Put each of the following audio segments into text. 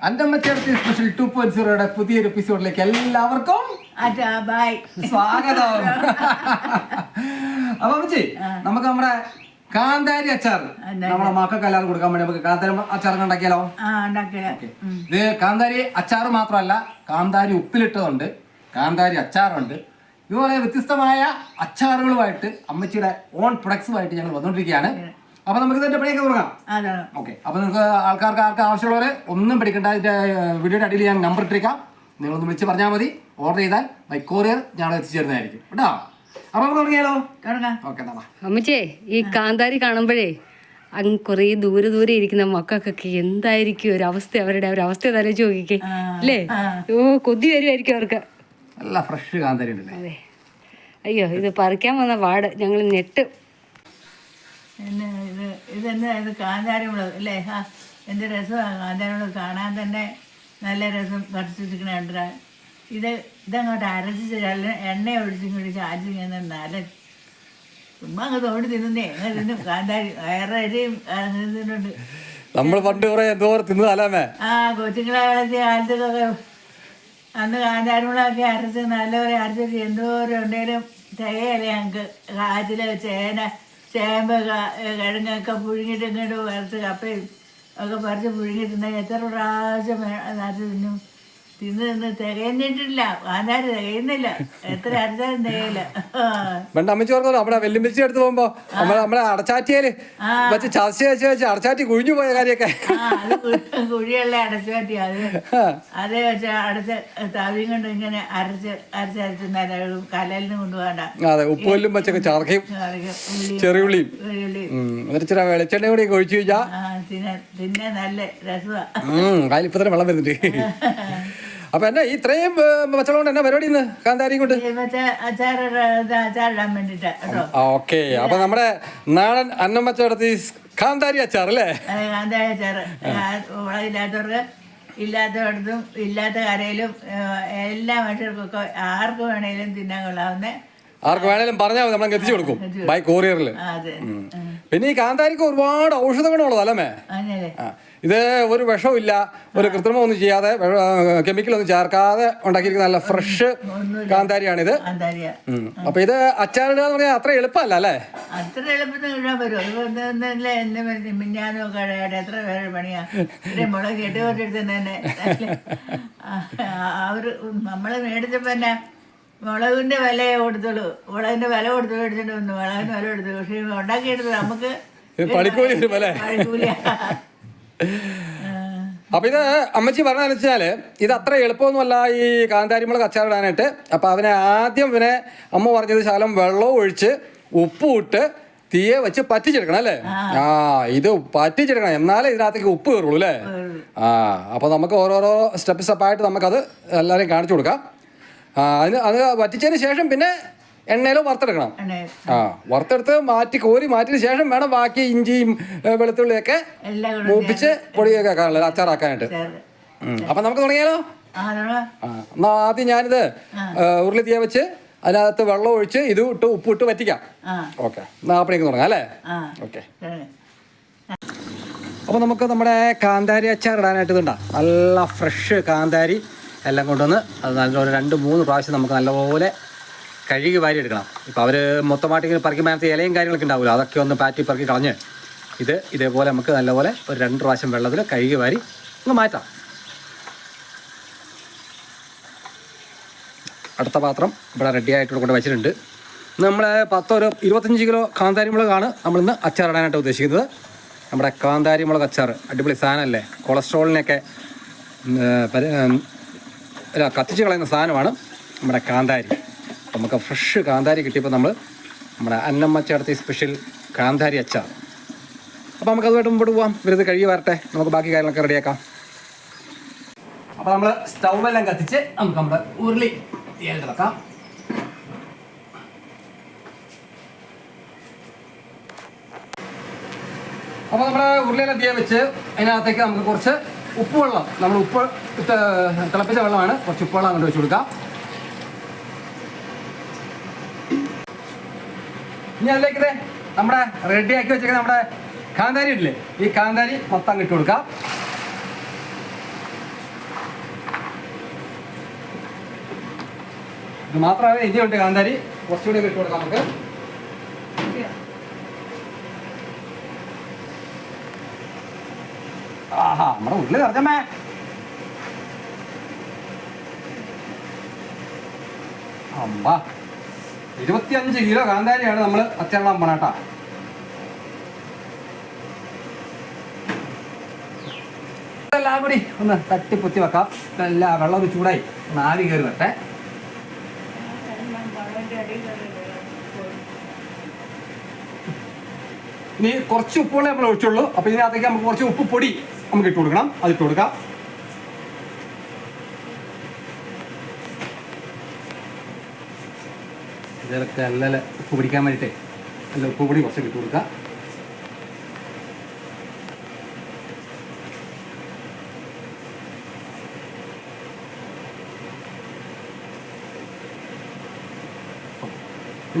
അന്തമ്മച്ചേർത്തി special two point സീറോയുടെ പുതിയൊരു എപ്പിസോഡിലേക്ക് എല്ലാവർക്കും സ്വാഗതം. അപ്പൊ അമ്മച്ചി നമുക്ക് നമ്മുടെ കാന്താരി അച്ചാർ നമ്മുടെ മക്കൾക്ക് എല്ലാവരും കൊടുക്കാൻ വേണ്ടി നമുക്ക് കാന്താരി അച്ചാർ ഉണ്ടാക്കിയാലോ? ഇത് കാന്താരി അച്ചാർ മാത്രമല്ല കാന്താരി ഉപ്പിലിട്ടതുണ്ട് കാന്താരി അച്ചാറുണ്ട്. ഇതുപോലെ വ്യത്യസ്തമായ അച്ചാറുകളുമായിട്ട് അമ്മച്ചിയുടെ ഓൺ പ്രൊഡക്ട്സുമായിട്ട് ഞങ്ങൾ വന്നുകൊണ്ടിരിക്കുകയാണ്. അപ്പൊ നമുക്ക് ഇതിന്റെ പണിയൊക്കെ തുടങ്ങാം. അതാണ് ഓക്കെ അപ്പൊ നിങ്ങൾക്ക് ആൾക്കാർക്ക് ആർക്ക് ആവശ്യമുള്ളവരെ ഒന്നും പഠിക്കേണ്ട ഇതിന്റെ വീഡിയോയുടെ അടിയിൽ ഞാൻ നമ്പർ ഇട്ടിരിക്കാം. നിങ്ങളൊന്ന് വിളിച്ച് പറഞ്ഞാൽ മതി. ഓർഡർ ചെയ്താൽ ബൈ കൊറിയർ ഞങ്ങൾ എത്തിച്ചേരുന്നതായിരിക്കും. കേട്ടോ? അപ്പൊ നമുക്ക് തുടങ്ങിയാലോ? തുടങ്ങാം. ഓക്കെ അമ്മച്ചേ ഈ കാന്താരി കാണുമ്പോഴേ അങ്ങ് കുറേ ദൂരെ ദൂരെ ഇരിക്കുന്ന മക്കൾക്കൊക്കെ എന്തായിരിക്കും ഒരു അവസ്ഥ? അവരുടെ ഒരു അവസ്ഥ തലച്ച് നോക്കിക്കേ. അല്ലേ? ഓ കൊതി വരുമായിരിക്കും അവർക്ക്. നല്ല ഫ്രഷ് കാന്താരി ഉണ്ടല്ലേ? അതെ. അയ്യോ ഇത് പറിക്കാൻ വന്ന പാട് ഞങ്ങൾ നെട്ട് പിന്നെ ഇത് ഇതെന്താ ഇത് കാന്താരിമുളക് അല്ലേ? ആ എന്ത് രസമാണ് കാന്താരിമുളക് കാണാൻ തന്നെ നല്ല രസം പറിച്ചിരിക്കണ ഇത് ഇതങ്ങോട്ട് അരച്ച് എണ്ണ ഒഴിച്ചും കൂടി ചാച്ചി ഇങ്ങനെ നല്ല ചുമ്മാ അങ്ങ് തോണ്ടി തിന്നുന്നേ. അങ്ങനെ തിന്നും. കാന്താരി വേറെ അരിയും തിന്നുന്നുണ്ട്. നമ്മൾ പണ്ട് കുറെ എന്തോ തിന്നതല്ലേ ആ കൊച്ചുങ്ങളെ വളർത്തിയ കാലത്തൊക്കെ അന്ന് കാന്താരിമുളകൊക്കെ അരച്ച് നല്ലപോലെ അരച്ചിട്ട് എന്തോരം ഉണ്ടെങ്കിലും ചേയല്ലേ ഞങ്ങൾക്ക് കാച്ചിൽ ചേന ചേമ്പ് കിഴങ്ങൊക്കെ പുഴുങ്ങിയിട്ട് ഇങ്ങോട്ട് വറുത്ത് കപ്പയും ഒക്കെ പറിച്ച് പുഴുങ്ങിയിട്ടുണ്ടെങ്കിൽ എത്ര പ്രാവശ്യം നാട്ടിൽ അരച്ച് തിന്നും തിന്ന് തികയുന്നില്ല. എത്ര അരച്ചാലും തികയില്ല. പണ്ട് അമ്മച്ചി ഓർക്കോ നമ്മുടെ വെല്ലുമ്പിച്ചി എടുത്ത് പോകുമ്പോ നമ്മളെ നമ്മളെ അടച്ചാറ്റിയേൽ വെച്ച് ചതച്ച് വെച്ച് വെച്ച് അടച്ചാറ്റി കുഴിഞ്ഞു പോയ കാര്യൊക്കെ അത് കുഴി- കുഴിയുള്ള അടച്ചു അത് അതേ വെച്ച അടച്ച് തവിയും കൊണ്ട് ഇങ്ങനെ അരച്ച് അരച്ചരച്ച് അരച്ച് നിലകളും കലലിന് കൊണ്ടുപോകണ്ട അതെ ഉപ്പുകൊല്ലും വെച്ചൊക്കെ ചതക്കയും ചെറിയുള്ളിയും. എന്നിട്ട് ഇച്ചിരി വെളിച്ചെണ്ണ കൂടി ഒഴിച്ചു കഴിഞ്ഞാൽ തിന്നെ നല്ല രസമാണ് തന്നെ വെള്ളം വരുന്നുണ്ട്. അപ്പൊ എന്നാ ഇത്രയും മച്ചളോണ്ട് എന്നാ പരിപാടി ഇന്ന്? കാന്താരി കൊണ്ട്? ഓക്കെ. അപ്പൊ നമ്മുടെ നാടൻ അന്നം പച്ചവടത്തി കാന്താരി അച്ചാർ അല്ലേ? കാന്താരി അച്ചാർ ഇല്ലാത്തവർക്ക് ഇല്ലാത്തടത്തും ഇല്ലാത്ത കരയിലും എല്ലാ മനുഷ്യർക്കൊക്കെ ആർക്ക് വേണേലും തിന്നാൻ കൊള്ളാവുന്ന. ആർക്ക് വേണേലും പറഞ്ഞാൽ മതി നമ്മൾ എത്തിച്ചു കൊടുക്കും. ബൈ കൊറിയറിൽ പിന്നെ ഈ കാന്താരിക്ക് ഒരുപാട് ഔഷധ ഗുണമുള്ളതല്ലേ ഇത് ഒരു വിഷമില്ല ഒരു കൃത്രിമം ഒന്നും ചെയ്യാതെ കെമിക്കൽ ഒന്നും ചേർക്കാതെ ഉണ്ടാക്കിയിരിക്കുന്ന നല്ല ഫ്രഷ് കാന്താരിയാണിത്. ഇത് അപ്പൊ ഇത് അച്ചാറിടുക എന്ന് പറഞ്ഞാൽ അത്ര എളുപ്പമല്ല അല്ലേ? അത്ര എളുപ്പത്തിൽ ഇടാൻ പറ്റുമോ അത് എന്നെ മിന്നാനോ കടയായിട്ട് എത്ര പേരുടെ പണിയാ? മുളക് കെട്ടി കൊണ്ടെടുത്ത് തന്നെ അവർ നമ്മൾ മേടിച്ചപ്പോ തന്നെ മുളകിന്റെ വിലയെ കൊടുത്തുള്ളൂ. മുളകിന്റെ വില കൊടുത്തു മേടിച്ചിട്ട് വന്നു. മുളകിന് വില കൊടുത്തു. പക്ഷെ ഉണ്ടാക്കിയെടുത്തത് നമുക്ക് പണിക്കൂലി. പണിക്കൂലിയാ. അപ്പൊ ഇത് അമ്മച്ചി പറഞ്ഞാൽ ഇത് അത്ര എളുപ്പമൊന്നുമല്ല ഈ കാന്താരിമുളക് അച്ചാറിടാനായിട്ട്. അപ്പൊ അവനെ ആദ്യം പിന്നെ അമ്മ പറഞ്ഞത് ശകലം വെള്ളവും ഒഴിച്ച് ഉപ്പും ഇട്ട് തീയെ വെച്ച് പറ്റിച്ചെടുക്കണം അല്ലേ? ആ. ഇത് പറ്റിച്ചെടുക്കണം. എന്നാലേ ഇതിനകത്തേക്ക് ഉപ്പ് കയറുള്ളൂ അല്ലേ? ആ അപ്പൊ നമുക്ക് ഓരോരോ സ്റ്റെപ്പ് സ്റ്റെപ്പായിട്ട് നമുക്കത് എല്ലാവരെയും കാണിച്ചു കൊടുക്കാം. അതിന് അത് വറ്റിച്ചതിന് ശേഷം പിന്നെ എണ്ണയിൽ വറുത്തെടുക്കണം. ആ വറുത്തെടുത്ത് മാറ്റി കോരി മാറ്റിയതിന് ശേഷം വേണം ബാക്കി ഇഞ്ചിയും വെളുത്തുള്ളിയൊക്കെ മൂപ്പിച്ച് പൊടിയൊക്കെ ആക്കാനുള്ളത് അച്ചാറാക്കാനായിട്ട്. അപ്പൊ നമുക്ക് തുടങ്ങിയാലോ? എന്നാ ആദ്യം ഞാനിത് ഉരുളി തീയ വെച്ച് അതിനകത്ത് വെള്ളം ഒഴിച്ച് ഇത് ഇട്ട് ഉപ്പ് ഇട്ട് വറ്റിക്കാം. ആ. ഓക്കെ എന്നാ അപ്പഴേക്ക് തുടങ്ങാം അല്ലേ? ഓക്കെ. അപ്പൊ അപ്പോൾ നമുക്ക് നമ്മുടെ കാന്താരി അച്ചാർ ഇടാനായിട്ട് ഇതുണ്ടാ. നല്ല ഫ്രഷ് കാന്താരി എല്ലാം കൊണ്ടുവന്ന് അത് നല്ലപോലെ രണ്ട് മൂന്ന് പ്രാവശ്യം നമുക്ക് നല്ലപോലെ കഴുകി വാരി എടുക്കണം. ഇപ്പോൾ അവർ മൊത്തമായിട്ട് ഇങ്ങനെ പറിക്കുമ്പോൾ അതിനകത്ത് ഇലയും കാര്യങ്ങളൊക്കെ ഉണ്ടാവില്ല അതൊക്കെ ഒന്ന് പാറ്റി പറക്കി കളഞ്ഞ് ഇത് ഇതേപോലെ നമുക്ക് നല്ലപോലെ ഒരു രണ്ട് പ്രാവശ്യം വെള്ളത്തിൽ കഴുകി വാരി ഒന്ന് മാറ്റാം. അടുത്ത പാത്രം ഇവിടെ റെഡി ആയിട്ട് കൊണ്ട് വെച്ചിട്ടുണ്ട്. നമ്മൾ പത്തൊരു ഇരുപത്തഞ്ച് കിലോ കാന്താരി മുളകാണ് നമ്മളിന്ന് അച്ചാറിടാനായിട്ട് ഉദ്ദേശിക്കുന്നത്. നമ്മുടെ കാന്താരി മുളക് അച്ചാർ അടിപൊളി സാധനമല്ലേ? കൊളസ്ട്രോളിനെയൊക്കെ കത്തിച്ച് കളയുന്ന സാധനമാണ് നമ്മുടെ കാന്താരി. നമുക്ക് ഫ്രഷ് കാന്താരി കിട്ടിയപ്പോൾ നമ്മൾ നമ്മുടെ അന്നമ്മ ചേർത്തി സ്പെഷ്യൽ കാന്താരി അച്ചാർ. അപ്പോൾ നമുക്ക് അതുമായിട്ട് മുമ്പോട്ട് പോവാം. വെറുതെ കഴുകി വരട്ടെ. നമുക്ക് ബാക്കി കാര്യങ്ങളൊക്കെ റെഡിയാക്കാം അപ്പോൾ നമ്മൾ സ്റ്റൗവെല്ലാം കത്തിച്ച് നമുക്ക് നമ്മുടെ ഉരുളി തീയായിട്ട് അപ്പോൾ നമ്മുടെ ഉരുളിയിലെ തീയ വെച്ച് അതിനകത്തേക്ക് നമുക്ക് കുറച്ച് ഉപ്പ് വെള്ളം നമ്മൾ ഉപ്പ് തിളപ്പിച്ച വെള്ളമാണ്. കുറച്ച് ഉപ്പ് വെള്ളം അങ്ങോട്ട് വെച്ച് കൊടുക്കാം. ഇനി അതിലേക്ക് നമ്മുടെ റെഡി ആക്കി വെച്ചേക്കുന്ന നമ്മുടെ കാന്താരി ഇല്ലേ? ഈ കാന്താരി മൊത്തം അങ്ങിട്ട് കൊടുക്കാം. ഇത് മാത്രമല്ല ഇനിയുണ്ട് കാന്താരി കുറച്ചുകൂടി ഇട്ട് കൊടുക്കാം നമുക്ക്. ആഹാ നമ്മുടെ ഉള്ളിൽ നിറഞ്ഞമ്മേ. അമ്മ. ഇരുപത്തിയഞ്ച് കിലോ കാന്താരിയാണ് നമ്മൾ അച്ചാറിടാൻ പോണേട്ടാ എല്ലാം കൂടി ഒന്ന് തട്ടിപ്പൊത്തി വെക്കാം. എല്ലാ വെള്ളം ചൂടായി. ഒന്ന് ആവി കയറി വരട്ടെ. ഇനി കുറച്ച് ഉപ്പുകളെ നമ്മൾ ഒഴിച്ചുള്ളൂ. അപ്പൊ ഇതിനകത്തേക്ക് നമുക്ക് കുറച്ച് ഉപ്പ് പൊടി നമുക്ക് ഇട്ട് കൊടുക്കണം. അത് ഇട്ട് കൊടുക്കാം. ഇതിലൊക്കെ നല്ല ഉപ്പ് പിടിക്കാൻ വേണ്ടിയിട്ട് നല്ല ഉപ്പ് പൊടി കുറച്ച് ഇട്ട് കൊടുക്കാം.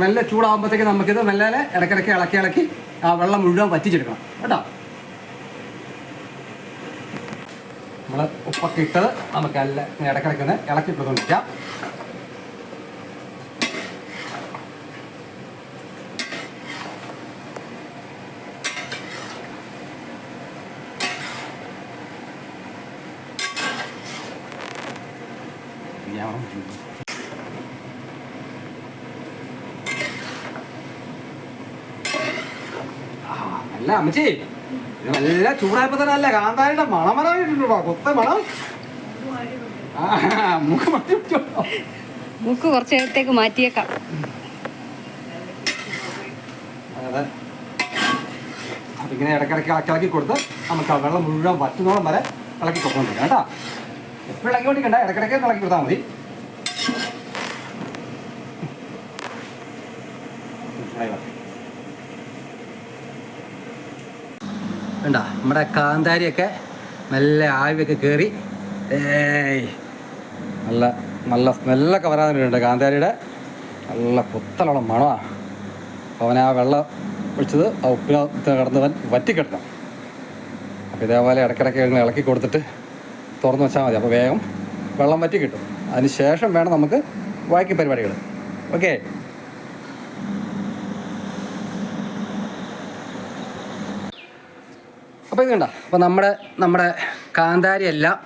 മെല്ലെ ചൂടാകുമ്പോഴത്തേക്ക് നമുക്കിത് മെല്ലെ ഇടയ്ക്കിടയ്ക്ക് ഇളക്കി ഇളക്കി ആ വെള്ളം മുഴുവൻ വറ്റിച്ചെടുക്കണം. കേട്ടോ? നമ്മൾ ഉപ്പൊക്കെ ഇട്ടത് നമുക്ക് നല്ല ഇടയ്ക്കിടയ്ക്ക് ഇളക്കി കൊടുത്തോണ്ടിരിക്കാം അല്ല അമ്മച്ചി. നല്ല ചൂടായപ്പോ തന്നെ അല്ല കാന്താരിയുടെ മണം വരാനിട്ടുണ്ടോ? കൊത്ത മണം. മട്ടി പിടിച്ചോ. മൂക്ക് കുറച്ച് നേരത്തേക്ക് മാറ്റിയേക്കാം. അതെ. അപ്പൊ ഇങ്ങനെ ഇടയ്ക്കിടയ്ക്ക് ഇളക്കി ഇളക്കി കൊടുത്ത് നമുക്ക് ആ വെള്ളം മുഴുവൻ വറ്റുന്നോളം വരെ ഇളക്കി കൊടുക്കണം കേട്ടോ? എപ്പോഴും ഇളക്കി കൊണ്ടിരിക്കണ്ട ഇടയ്ക്കിടയ്ക്ക് ഇളക്കി കൊടുത്താൽ മതി. കണ്ട? നമ്മുടെ കാന്താരിയൊക്കെ നല്ല ആവിയൊക്കെ കയറി ഏയ്. നല്ല നല്ല സ്മെല്ലൊക്കെ വരാൻ വേണ്ടിയിട്ടുണ്ട് കാന്താരിയുടെ. നല്ല കുത്തലുള്ള മണമാണ് അപ്പോൾ ആ വെള്ളം ഒഴിച്ചത് ആ ഉപ്പിനകത്ത് കിടന്നവൻ വറ്റിക്കിടണം അപ്പോൾ ഇതേപോലെ ഇടയ്ക്കിടയ്ക്ക് ഇങ്ങനെ ഇളക്കി കൊടുത്തിട്ട് തുറന്ന് വെച്ചാൽ മതി. അപ്പോൾ വേഗം വെള്ളം വറ്റി കിട്ടും അതിന് ശേഷം വേണം നമുക്ക് ബാക്കി പരിപാടികൾ ഓക്കെ? അപ്പോൾ ഇത് കണ്ട? അപ്പോൾ നമ്മുടെ നമ്മുടെ കാന്താരി എല്ലാം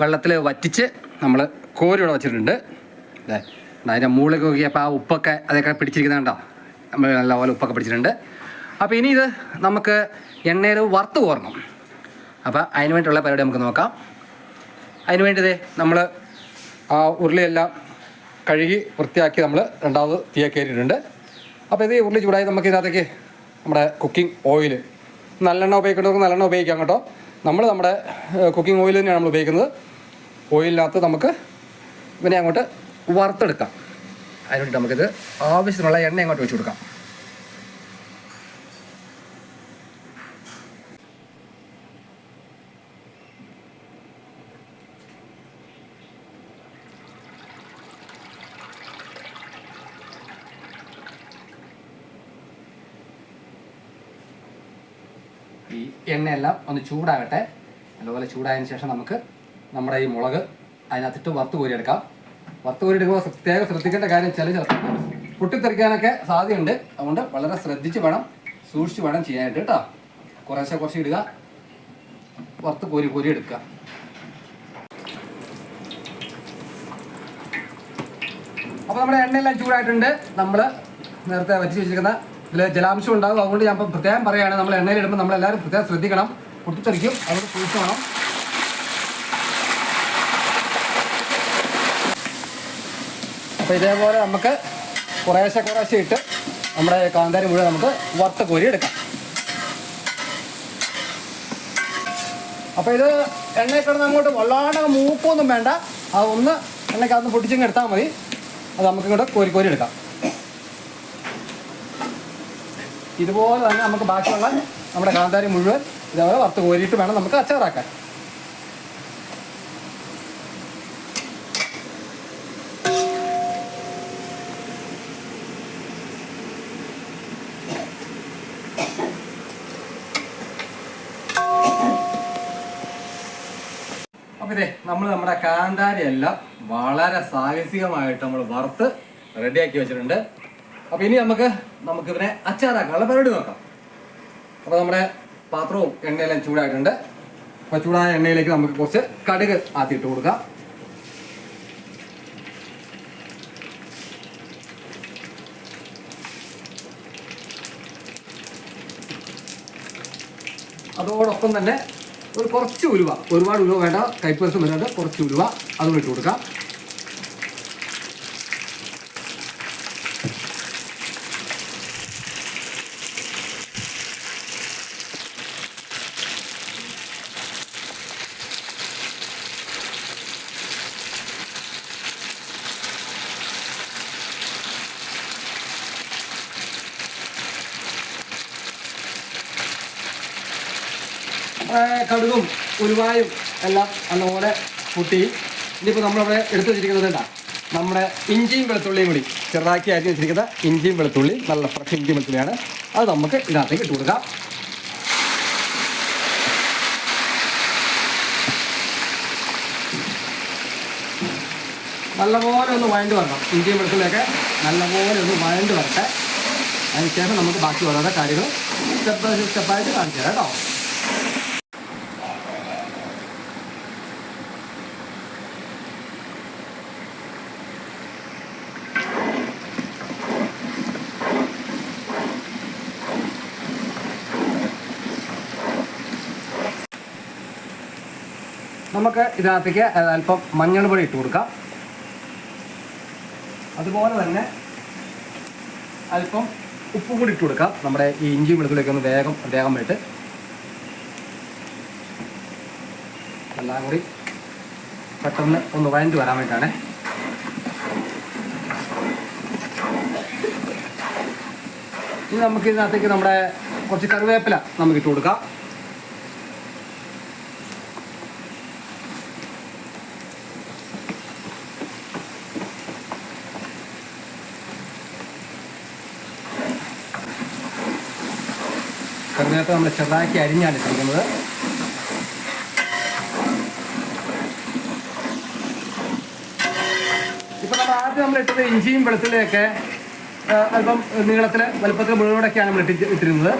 വെള്ളത്തിൽ വറ്റിച്ച് നമ്മൾ കോരി ഇവിടെ വച്ചിട്ടുണ്ട്. അല്ലേ അതിന്റെ മുകളിൽ നോക്കിയപ്പോൾ ആ ഉപ്പൊക്കെ അതൊക്കെ പിടിച്ചിരിക്കുന്നത് കണ്ടോ? നമ്മൾ നല്ലപോലെ ഉപ്പൊക്കെ പിടിച്ചിട്ടുണ്ട്. അപ്പോൾ ഇനി ഇത് നമുക്ക് എണ്ണയിൽ വറുത്ത് കോരണം. അപ്പോൾ അതിന് വേണ്ടിയുള്ള പരിപാടി നമുക്ക് നോക്കാം. അതിന് വേണ്ടി നമ്മൾ ആ ഉരുളിയെല്ലാം കഴുകി വൃത്തിയാക്കി നമ്മൾ രണ്ടാമത് തീയെ കയറിയിട്ടുണ്ട് അപ്പോൾ ഇത് ഉരുളി ചൂടായി നമുക്ക് ഇതിനകത്തേക്ക് നമ്മുടെ കുക്കിംഗ് ഓയിൽ നല്ലെണ്ണ ഉപയോഗിക്കേണ്ടവർക്ക് നല്ലെണ്ണ ഉപയോഗിക്കാം കേട്ടോ. നമ്മൾ നമ്മുടെ കുക്കിംഗ് ഓയിൽ തന്നെയാണ് നമ്മൾ ഉപയോഗിക്കുന്നത്. ഓയിലിനകത്ത് നമുക്ക് ഇവനെ അങ്ങോട്ട് വറുത്തെടുക്കാം. അതിനുവേണ്ടി നമുക്കിത് ആവശ്യത്തിനുള്ള എണ്ണ അങ്ങോട്ട് വെച്ച് കൊടുക്കാം ഈ എണ്ണയെല്ലാം ഒന്ന് ചൂടാകട്ടെ. നല്ലപോലെ ചൂടായതിന് ശേഷം നമുക്ക് നമ്മുടെ ഈ മുളക് അതിനകത്തിട്ട് വറുത്ത് കോരിയെടുക്കാം വറുത്ത് കോരിയെടുക്കുമ്പോൾ പ്രത്യേകം ശ്രദ്ധിക്കേണ്ട കാര്യം ചില ചിലപ്പോൾ പൊട്ടിത്തെറിക്കാനൊക്കെ സാധ്യതയുണ്ട്. അതുകൊണ്ട് വളരെ ശ്രദ്ധിച്ച് വേണം സൂക്ഷിച്ച് വേണം ചെയ്യാനായിട്ട് കേട്ടോ. കുറേശ്ശെ കുറച്ച് ഇടുക. വറുത്ത് കോരി കോരി എടുക്കുക. അപ്പോൾ നമ്മുടെ എണ്ണയെല്ലാം ചൂടായിട്ടുണ്ട്. നമ്മൾ നേരത്തെ വറ്റിച്ച് വെച്ചിരിക്കുന്ന ഇതിൽ ജലാംശം ഉണ്ടാകും. അതുകൊണ്ട് ഞാൻ ഇപ്പം പ്രത്യേകം പറയുകയാണ് നമ്മൾ നമ്മൾ എല്ലാവരും പ്രത്യേകം ശ്രദ്ധിക്കണം. പൊട്ടിത്തെറിക്കും. അതുകൊണ്ട് സൂക്ഷിക്കണം അപ്പോൾ ഇതേപോലെ നമുക്ക് കുറേശ്ശെ കുറേശ്ശെ ഇട്ട് നമ്മുടെ കാന്താരി മുഴുവൻ നമുക്ക് വറുത്ത കോരി എടുക്കാം. അപ്പോൾ ഇത് എണ്ണയിൽ കിടന്ന് അങ്ങോട്ട് വല്ലാണ്ട് മൂപ്പൊന്നും വേണ്ട. അതൊന്ന് എണ്ണയ്ക്കകത്ത് പൊട്ടിച്ചിങ്ങ് എടുത്താൽ മതി. അത് നമുക്കിങ്ങോട്ട് കോരി കോരി എടുക്കാം. ഇതുപോലെ തന്നെ നമുക്ക് ബാക്കിയുള്ള നമ്മുടെ കാന്താരി മുഴുവൻ ഇതേപോലെ വറുത്ത് കോരിയിട്ട് വേണം നമുക്ക് അച്ചാറാക്കാൻ. നമ്മൾ നമ്മുടെ കാന്താരി എല്ലാം വളരെ സാഹസികമായിട്ട് നമ്മൾ വറുത്ത് റെഡിയാക്കി വെച്ചിട്ടുണ്ട്. അപ്പോൾ ഇനി നമുക്ക് നമുക്ക് ഇവനെ അച്ചാറാക്കാനുള്ള പരിപാടി നോക്കാം. അപ്പോൾ നമ്മുടെ പാത്രവും എണ്ണയെല്ലാം ചൂടായിട്ടുണ്ട്. അപ്പോൾ ചൂടായ എണ്ണയിലേക്ക് നമുക്ക് കുറച്ച് കടുക് ആത്തിയിട്ട് കൊടുക്കാം. അതോടൊപ്പം തന്നെ ഒരു കുറച്ച് ഉലുവ. ഒരുപാട് ഉലുവ വേണ്ട കൈപ്പരസം വരാതെ കുറച്ച് ഉലുവ അതും ഇട്ട് കൊടുക്കാം. കടുകും ഉരുവായും എല്ലാം നല്ലപോലെ കൂട്ടി. ഇനിയിപ്പോൾ നമ്മളവിടെ എടുത്തു വെച്ചിരിക്കുന്നത് എന്താ? നമ്മുടെ ഇഞ്ചിയും വെളുത്തുള്ളിയും കൂടി ചെറുതാക്കി അരിഞ്ഞ് വെച്ചിരിക്കുന്ന ഇഞ്ചിയും വെളുത്തുള്ളി നല്ല ഫ്രഷ് ഇഞ്ചി വെളുത്തുള്ളിയാണ്. അത് നമുക്ക് ഇതിനകത്തേക്ക് ഇട്ട് കൊടുക്കാം. നല്ലപോലെ ഒന്ന് വഴണ്ട് വരണം. ഇഞ്ചിയും വെളുത്തുള്ളിയൊക്കെ നല്ലപോലെ ഒന്ന് വഴണ്ട് വരട്ടെ. അതിനുശേഷം നമുക്ക് ബാക്കി ഓരോരോ കാര്യങ്ങൾ സ്റ്റെപ്പ് സ്റ്റെപ്പായിട്ട് കാണിച്ചു തരാം കേട്ടോ. നമുക്ക് ഇതിനകത്തേക്ക് അല്പം മഞ്ഞൾ പൊടി ഇട്ട് കൊടുക്കാം. അതുപോലെ തന്നെ അല്പം ഉപ്പും കൂടി ഇട്ട് കൊടുക്കാം. നമ്മുടെ ഈ ഇഞ്ചി വെളുത്തുള്ളിയൊക്കെ ഒന്ന് വേഗം വേഗം വേണ്ടിയിട്ട് എല്ലാം കൂടി പെട്ടെന്ന് ഒന്ന് വഴണ്ട് വരാൻ വേണ്ടിയിട്ടാണ്. ഇനി നമുക്ക് ഇതിനകത്തേക്ക് നമ്മുടെ കുറച്ച് കറിവേപ്പില നമുക്ക് ഇട്ട് കൊടുക്കാം. കറിവേപ്പില നമ്മൾ ചെറുതാക്കി അരിഞ്ഞാണ് ഇട്ടിരിക്കുന്നത്. ഇപ്പൊ നമ്മൾ ആദ്യം നമ്മൾ ഇട്ടത് ഇഞ്ചിയും വെളുത്തുള്ളിയൊക്കെ അല്പം നീളത്തിൽ വലുപ്പത്തിൽ മുഴുവനൊക്കെയാണ് നമ്മൾ ഇട്ടി ഇട്ടിരുന്നത്.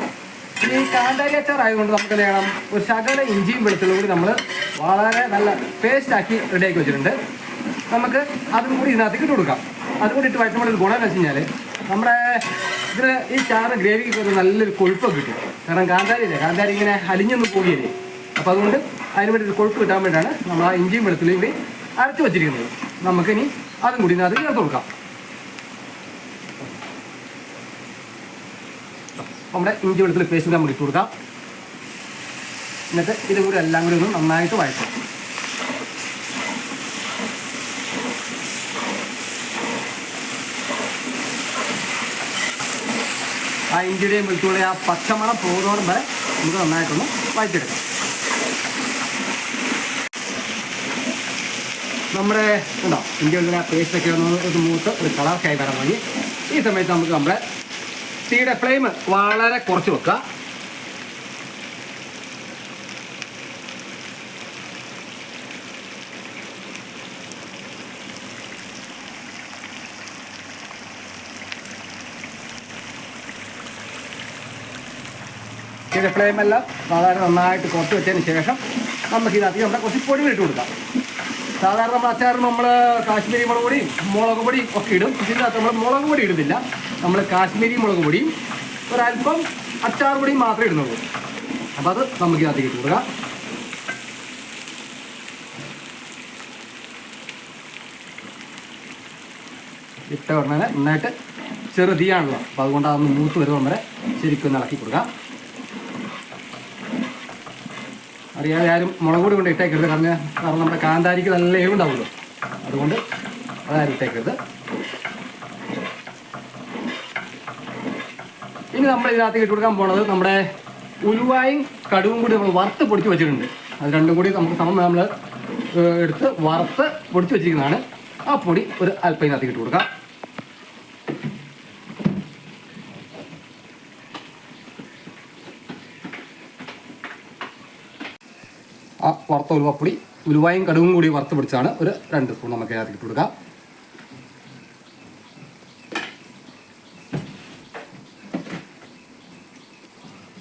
ഈ കാന്താരി അച്ചാറായതുകൊണ്ട് നമുക്ക് ചെയ്യണം? ഒരു ശകല ഇഞ്ചിയും വെളുത്തുള്ളിയും കൂടി നമ്മൾ വളരെ നല്ല പേസ്റ്റ് ആക്കി റെഡിയാക്കി വെച്ചിട്ടുണ്ട്. നമുക്ക് അതും കൂടി ഇതിനകത്തേക്ക് ഇട്ട് കൊടുക്കാം. അതും കൂടി ഇട്ട് വഴറ്റുമ്പോൾ ഒരു ഗുണമെന്ന് വെച്ച് കഴിഞ്ഞാൽ നമ്മുടെ ഇതിന് ഈ ചാറ് ഗ്രേവിക്ക് ഒരു നല്ലൊരു കൊഴുപ്പൊക്കെ കിട്ടും. കാരണം കാന്താരി ഇല്ലേ? കാന്താരി ഇങ്ങനെ അലിഞ്ഞൊന്നും പോകില്ലേ? അപ്പോൾ അതുകൊണ്ട് അതിന് വേണ്ടി ഒരു കൊഴുപ്പ് കിട്ടാൻ വേണ്ടിയാണ് നമ്മൾ ആ ഇഞ്ചിയും വെളുത്തുള്ളിയും കൂടി അരച്ച് വെച്ചിരിക്കുന്നത്. നമുക്കിനി അതും കൂടി അത് ചേർത്ത് കൊടുക്കാം. നമ്മുടെ ഇഞ്ചി വെളുത്തുള്ളി പേസ്റ്റ് നമുക്ക് ഇട്ട് കൊടുക്കാം. എന്നിട്ട് ഇതും കൂടി എല്ലാം കൂടി ഒന്ന് നന്നായിട്ട് വഴറ്റാം ആ ഇഞ്ചിയുടെയും വെളുത്തുള്ളി ആ പച്ചമണം പോകുന്നതോടും വരെ നമുക്ക് നന്നായിട്ടൊന്ന് വഴറ്റിയെടുക്കാം. നമ്മുടെ ഉണ്ടോ ആ പേസ്റ്റൊക്കെ ഒന്ന് ഒരു മൂത്ത് ഒരു കളർ ആയി വരാൻ തുടങ്ങി. ഈ സമയത്ത് നമുക്ക് നമ്മുടെ തീയുടെ ഫ്ലെയിം വളരെ കുറച്ച് വെക്കുക. തീയുടെ ഫ്ലെയിം എല്ലാം സാധാരണ നന്നായിട്ട് കുറച്ച് വെച്ചതിന് ശേഷം നമുക്ക് ഇതിനകത്ത് നമ്മുടെ കുറച്ച് പൊടി ഇട്ട് കൊടുക്കാം. സാധാരണ നമ്മൾ അച്ചാറിന് നമ്മൾ കാശ്മീരി മുളക് പൊടിയും മുളക് പൊടിയും ഒക്കെ ഇടും. ഇതിനകത്ത് നമ്മൾ മുളക് പൊടി ഇടുന്നില്ല. നമ്മൾ കാശ്മീരി മുളക് പൊടിയും ഒരല്പം അച്ചാർ പൊടിയും മാത്രമേ ഇടുന്നുള്ളൂ. അപ്പോൾ അത് നമുക്ക് ഇതിനകത്ത് ഇട്ട് കൊടുക്കാം. ഇട്ട ഉടനെ നന്നായിട്ട് ചെറുതീയാണല്ലോ അപ്പോൾ അതുകൊണ്ട് അതൊന്ന് മൂത്ത് വരുമ്പോൾ വരെ ശരിക്കും ഇളക്കി കൊടുക്കാം. അറിയാതെ ആരും മുളക് പൊടി കൊണ്ട് ഇട്ടേക്കരുത്. കാരണം കാരണം നമ്മുടെ കാന്താരിക്ക് നല്ല എരിവുണ്ടാവുമല്ലോ. അതുകൊണ്ട് അതാരും ഇട്ടേക്കരുത്. ഇനി നമ്മൾ ഇതിനകത്ത് ഇട്ട് കൊടുക്കാൻ പോണത് നമ്മുടെ ഉലുവായും കടുവും കൂടി നമ്മൾ വറുത്ത് പൊടിച്ച് വെച്ചിട്ടുണ്ട്. അത് രണ്ടും കൂടി നമുക്ക് സമം നമ്മൾ എടുത്ത് വറുത്ത് പൊടിച്ച് വെച്ചിരിക്കുന്നതാണ്. ആ പൊടി ഒരു അല്പം ഇതിനകത്ത് ഇട്ട് കൊടുക്കാം. ആ വറുത്ത ഉലുവപ്പൊടി ഉലുവായും കടുവും കൂടി വറുത്ത് പിടിച്ചാണ് ഒരു രണ്ട് സ്പൂൺ നമുക്ക് അതിനകത്ത് ഇട്ട് കൊടുക്കാം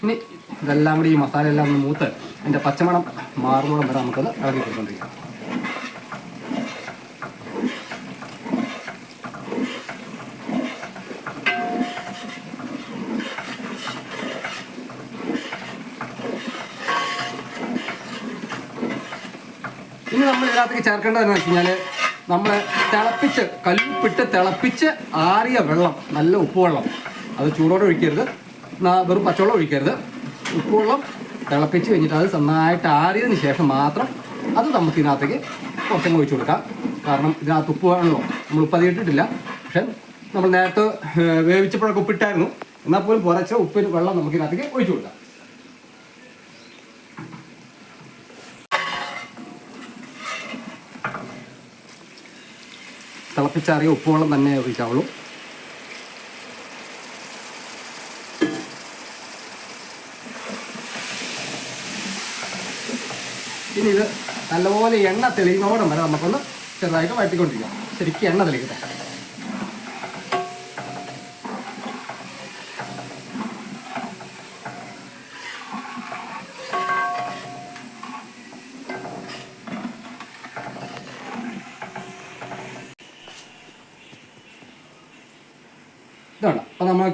ഇനി ഇതെല്ലാം കൂടി ഈ മസാല എല്ലാം ഒന്ന് മൂത്ത് അതിന്റെ പച്ചമണം മാറുന്നോളം വരെ നമുക്കത് ഇറങ്ങി കൊടുത്തോണ്ടിരിക്കാം. ഇതിനകത്തേക്ക് ചേർക്കേണ്ടതെന്ന് വെച്ച് കഴിഞ്ഞാൽ നമ്മൾ തിളപ്പിച്ച് കല്ലുപ്പിട്ട് തിളപ്പിച്ച് ആറിയ വെള്ളം നല്ല ഉപ്പുവെള്ളം. അത് ചൂടോടെ ഒഴിക്കരുത്. വെറും പച്ചവെള്ളം ഒഴിക്കരുത്. ഉപ്പുവെള്ളം തിളപ്പിച്ച് കഴിഞ്ഞിട്ട് അത് നന്നായിട്ട് ആറിയതിന് ശേഷം മാത്രം അത് നമുക്ക് ഇതിനകത്തേക്ക് കുറച്ചങ്ങ് ഒഴിച്ചു കൊടുക്കാം. കാരണം ഇതിനകത്ത് ഉപ്പ് വേണമല്ലോ. നമ്മൾ ഉപ്പ് അതിട്ടിട്ടില്ല പക്ഷെ നമ്മൾ നേരത്തെ വേവിച്ചപ്പോഴൊക്കെ ഉപ്പിട്ടായിരുന്നു. എന്നാൽ പോലും കുറച്ച് ഉപ്പിന് വെള്ളം നമുക്ക് ഇതിനകത്തേക്ക് ഒഴിച്ചു കൊടുക്കാം. തിളപ്പിച്ചാറിയ ഉപ്പുവെള്ളം തന്നെ ഒഴിക്കാവുള്ളൂ. ഇനി ഇത് നല്ലപോലെ എണ്ണ തെളിയുന്നോടം വരെ നമുക്കൊന്ന് ചെറുതായിട്ട് വഴറ്റിക്കൊണ്ടിരിക്കാം. ശരിക്കും എണ്ണ തെളിക്കട്ടെ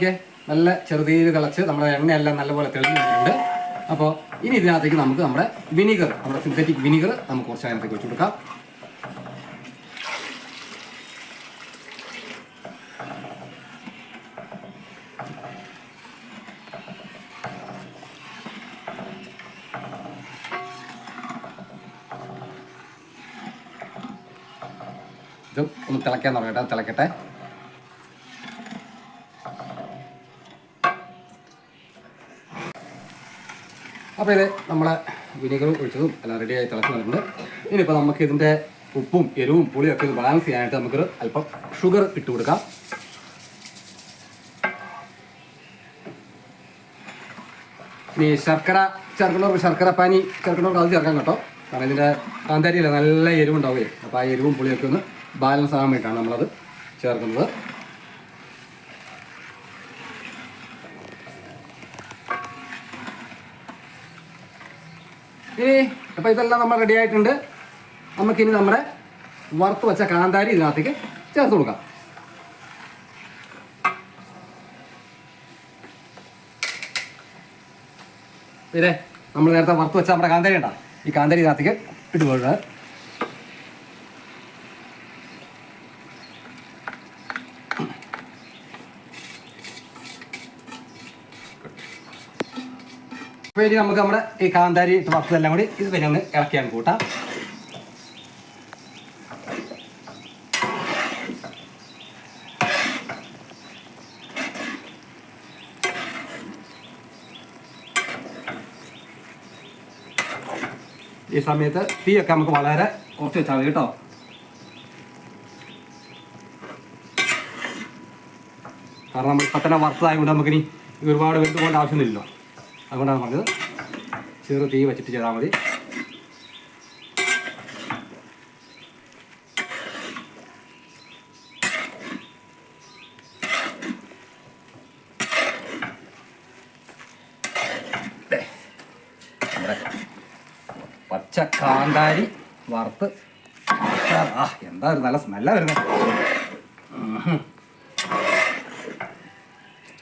നമ്മളൊക്കെ നല്ല ചെറുതീര് തിളച്ച് നമ്മുടെ എണ്ണയെല്ലാം നല്ലപോലെ തെളിഞ്ഞിട്ടുണ്ട്. അപ്പോൾ ഇനി ഇതിനകത്തേക്ക് നമുക്ക് നമ്മുടെ വിനീഗർ നമ്മുടെ സിന്തറ്റിക് വിനീഗർ നമുക്ക് കുറച്ച് അതിനകത്തേക്ക് വെച്ച് കൊടുക്കാം. ഇതും ഒന്ന് തിളയ്ക്കാൻ തുടങ്ങട്ടെ തിളക്കട്ടെ അപ്പോൾ ഇത് നമ്മളെ വിനീഗറും ഒഴിച്ചതും എല്ലാം റെഡിയായി തിളച്ച് വരുന്നുണ്ട് ഇനിയിപ്പോൾ നമുക്ക് ഇതിന്റെ ഉപ്പും എരിവും പുളിയും ഒക്കെ ഇത് ബാലൻസ് ചെയ്യാനായിട്ട് നമുക്കൊരു അല്പം ഷുഗർ ഇട്ട് കൊടുക്കാം. ഇനി ശർക്കര ചേർക്കുന്നവർക്ക് ശർക്കര പാനി ചേർക്കുന്നവർക്ക് അത് ചേർക്കാം കേട്ടോ. കാരണം ഇതിന്റെ കാന്താരിയില്ല നല്ല എരിവുണ്ടാവുകയും അപ്പോൾ ആ എരിവും പുളിയൊക്കെ ഒന്ന് ബാലൻസ് ആകാൻ വേണ്ടിയിട്ടാണ് നമ്മളത് ചേർക്കുന്നത്. ഇനി അപ്പോൾ ഇതെല്ലാം നമ്മൾ റെഡി ആയിട്ടുണ്ട്. നമുക്കിനി നമ്മുടെ വറുത്ത് വെച്ച കാന്താരി ഇതിനകത്തേക്ക് ചേർത്ത് കൊടുക്കാം. ഇതേ നമ്മൾ നേരത്തെ വറുത്ത് വെച്ച നമ്മുടെ കാന്താരി ഉണ്ടാ? ഈ കാന്താരി ഇതിനകത്തേക്ക് ഇട്ട് അപ്പോൾ ഇനി നമുക്ക് നമ്മുടെ ഈ കാന്താരി ഇട്ട് വറുത്തതെല്ലാം കൂടി ഇത് പിന്നെ ഒന്ന് ഇളക്കിയാണ് കൂട്ടാം. ഈ സമയത്ത് തീയൊക്കെ നമുക്ക് വളരെ കുറച്ച് വെച്ചാൽ മതി കേട്ടോ. കാരണം നമ്മൾ ഇപ്പം തന്നെ വറുത്തതായതുകൊണ്ട് നമുക്കിനി ഒരുപാട് വെന്ത് ആവശ്യമൊന്നുമില്ലല്ലോ. അതുകൊണ്ടാണ് പറഞ്ഞത്. ചെറു തീ വെച്ചിട്ട് ചെയ്താൽ മതി. പച്ച കാന്താരി വറുത്ത്. ആ എന്താ ഒരു നല്ല സ്മെല്ലാ വരുന്നത്.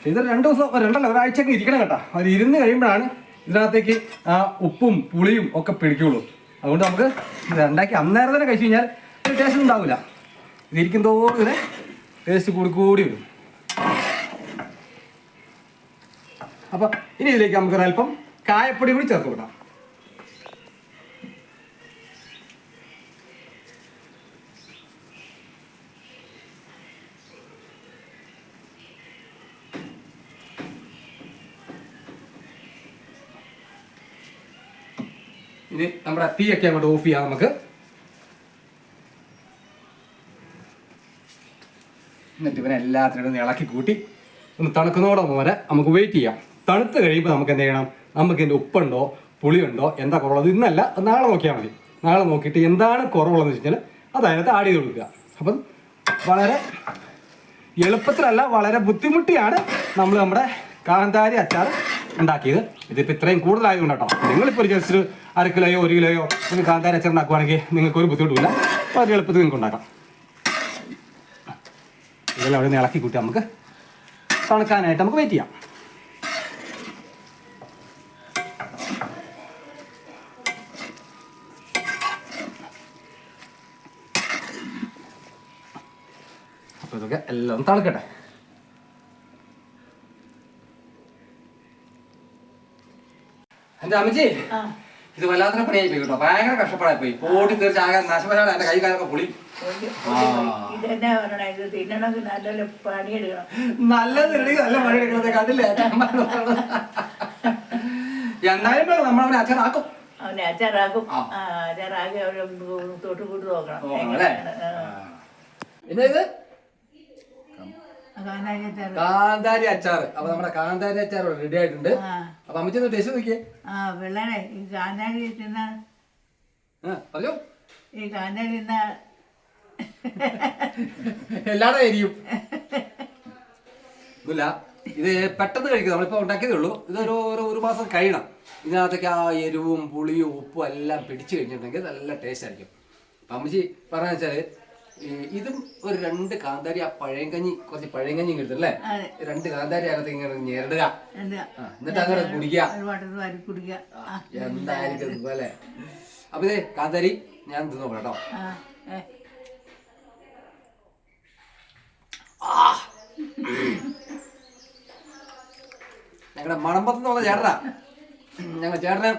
ഇത് രണ്ട് ദിവസം രണ്ടല്ല ഒരാഴ്ചയൊക്കെ ഇരിക്കണം കേട്ടോ. അത് ഇരുന്ന് കഴിയുമ്പോഴാണ് ഇതിനകത്തേക്ക് ആ ഉപ്പും പുളിയും ഒക്കെ പിടിക്കുള്ളൂ. അതുകൊണ്ട് നമുക്ക് ഉണ്ടാക്കി അന്നേരം തന്നെ കഴിച്ചു കഴിഞ്ഞാൽ ടേസ്റ്റ് ഉണ്ടാവില്ല. ഇത് ഇരിക്കും തോറും ഇതിന് ടേസ്റ്റ് കൂടി കൂടി വരും. അപ്പം ഇനി ഇതിലേക്ക് നമുക്ക് ഒരല്പം കായപ്പൊടി കൂടി ചേർത്ത് കൊടുക്കാം. ഇനി നമ്മുടെ തീയൊക്കെ അങ്ങോട്ട് ഓഫ് ചെയ്യാം നമുക്ക്. എന്നിട്ട് ഇവനെ എല്ലാത്തിനും ഇളക്കി കൂട്ടി ഒന്ന് തണുക്കുന്നതോടെ പോലെ നമുക്ക് വെയിറ്റ് ചെയ്യാം. തണുത്ത് കഴിയുമ്പോൾ നമുക്ക് എന്ത് ചെയ്യണം? നമുക്ക് ഇതിന്റെ ഉപ്പുണ്ടോ പുളിയുണ്ടോ എന്താ കുറവുള്ളത്? ഇന്നല്ല നാളെ നോക്കിയാൽ മതി. നാളെ നോക്കിയിട്ട് എന്താണ് കുറവുള്ളതെന്ന് വെച്ച് കഴിഞ്ഞാൽ അത് അതിനകത്ത് ആഡ് ചെയ്ത് കൊടുക്കുക. അപ്പം വളരെ എളുപ്പത്തിലല്ല വളരെ ബുദ്ധിമുട്ടിയാണ് നമ്മൾ നമ്മുടെ കാന്താരി അച്ചാർ ഉണ്ടാക്കിയത്. ഇതിപ്പോൾ ഇത്രയും കൂടുതലായതുകൊണ്ട് കേട്ടോ. നിങ്ങളിപ്പോൾ ഒരു ജസ്റ്റ് അര കിലോയോ ഒരു കിലോയോ നിങ്ങൾ കാന്താരി അച്ചാർ ഉണ്ടാക്കുവാണെങ്കിൽ നിങ്ങൾക്ക് ഒരു ബുദ്ധിമുട്ടില്ല അത് എളുപ്പത്തിൽ നിങ്ങൾക്ക് ഉണ്ടാക്കാം. ഇതെല്ലാം അവിടെ നിന്ന് ഇളക്കി കൂട്ടി നമുക്ക് തണുക്കാനായിട്ട് നമുക്ക് വെയിറ്റ് ചെയ്യാം. അപ്പോൾ ഇതൊക്കെ എല്ലാം തണുക്കട്ടെ. എന്റെ അമ്മച്ചി? ഇത് വല്ലാത്ത പണിയായി പോയി കേട്ടോ. ഭയങ്കര കഷ്ടപ്പാടായി പോയി പോട്ടി തീർച്ച ആകെ നാശപരാണ് എന്റെ കൈ കാലൊക്കെ പൊളി നല്ലത് നല്ല പണി കണ്ടില്ലേ? വേണം നമ്മളവനെ അച്ഛനാക്കും അവനെ അച്ചാറാക്കും. അച്ചാറാക്കി അവരെ തൊട്ടുകൂട്ട് നോക്കണം നോക്കണം അല്ലേ എങ്ങനെയാണ് പിന്നെ ഇത് കാന്താരി അച്ചാർ അപ്പൊ നമ്മുടെ കാന്താരി അച്ചാർ റെഡി ആയിട്ടുണ്ട്. അപ്പൊ അമ്മച്ചി ഒന്ന് ടേസ്റ്റ് നോക്കിയേ. ആ പിള്ളേരെ ഈ കാന്താരി തിന്ന ആ, പറഞ്ഞോ. ഈ കാന്താരി തിന്ന എല്ലാടെ എരിയും. ഒന്നുമില്ല. ഇത് പെട്ടെന്ന് കഴിക്കുക. നമ്മളിപ്പോൾ ഉണ്ടാക്കിയതേ ഉള്ളൂ. ഇതൊരു ഒരു ഒരു മാസം കഴിയണം. ഇതിനകത്തേക്ക് ആ എരിവും പുളിയും ഉപ്പും എല്ലാം പിടിച്ചു കഴിഞ്ഞിട്ടുണ്ടെങ്കിൽ നല്ല ടേസ്റ്റ് ആയിരിക്കും. അപ്പം അമ്മച്ചി പറഞ്ഞാൽ വെച്ചാൽ ഇതും ഒരു രണ്ട് കാന്താരി ആ പഴയങ്കഞ്ഞി കുറച്ച് പഴയങ്കഞ്ഞി കിട്ടും അല്ലേ രണ്ട് കാന്താരി അകത്ത് ഇങ്ങനെ ഞെരടുക. എന്നിട്ട് അങ്ങനെ കുടിക്കുക. എന്തായിരിക്കും അല്ലേ അപ്പൊ ഇതേ കാന്താരി ഞാൻ തിന്നു നോക്കട്ടോ കേട്ടോ ഞങ്ങളുടെ മണമ്പത്ത് വന്ന ചേട്ടനാ. ഞങ്ങൾ ചേട്ടന്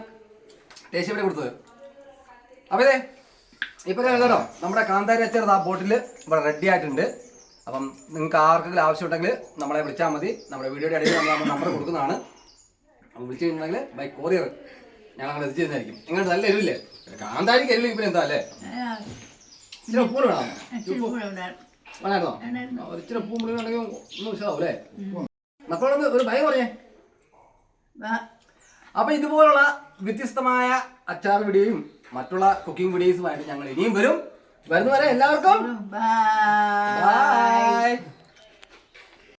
ടേസ്റ്റ് ഇവിടെ കൊടുത്തത് അപ്പൊ ഇതേ ഇപ്പൊ കേട്ടോ നമ്മുടെ കാന്താരി അച്ചാർ ആ ബോട്ടിൽ ഇവിടെ റെഡി ആയിട്ടുണ്ട്. അപ്പം നിങ്ങൾക്ക് ആർക്കെങ്കിലും ആവശ്യമുണ്ടെങ്കിൽ നമ്മളെ വിളിച്ചാൽ മതി. നമ്മുടെ വീഡിയോയുടെ ഇടയിൽ നമ്മൾ നമ്പർ കൊടുക്കുന്നതാണ്. അപ്പം വിളിച്ചു കഴിഞ്ഞിട്ടുണ്ടെങ്കിൽ ബൈ കൊറിയർ ഞങ്ങൾ അങ്ങനെ എത്തിച്ചു തന്നായിരിക്കും നിങ്ങൾ നല്ല എരിവില്ലേ? കാന്താരി എരിവില്ലെങ്കിൽ ഇപ്പം എന്താ അല്ലേ? ഇച്ചിരി ഉപ്പ് വേണം. ഇച്ചിരി കൂടെ ഉണ്ടായിരുന്നു. വേണമായിരുന്നോ? ഒരു ഇച്ചിരി ഉപ്പും ഒന്നും ഉഷാവും അല്ലേ? മക്കളൊന്ന് ഒരു ഭയം പറഞ്ഞേ. അപ്പൊ ഇതുപോലുള്ള വ്യത്യസ്തമായ അച്ചാർ വീഡിയോയും മറ്റുള്ള കുക്കിംഗ് വീഡിയോസുമായിട്ട് ഞങ്ങൾ ഇനിയും വരും. വരുന്നവരെ എല്ലാവർക്കും ബൈ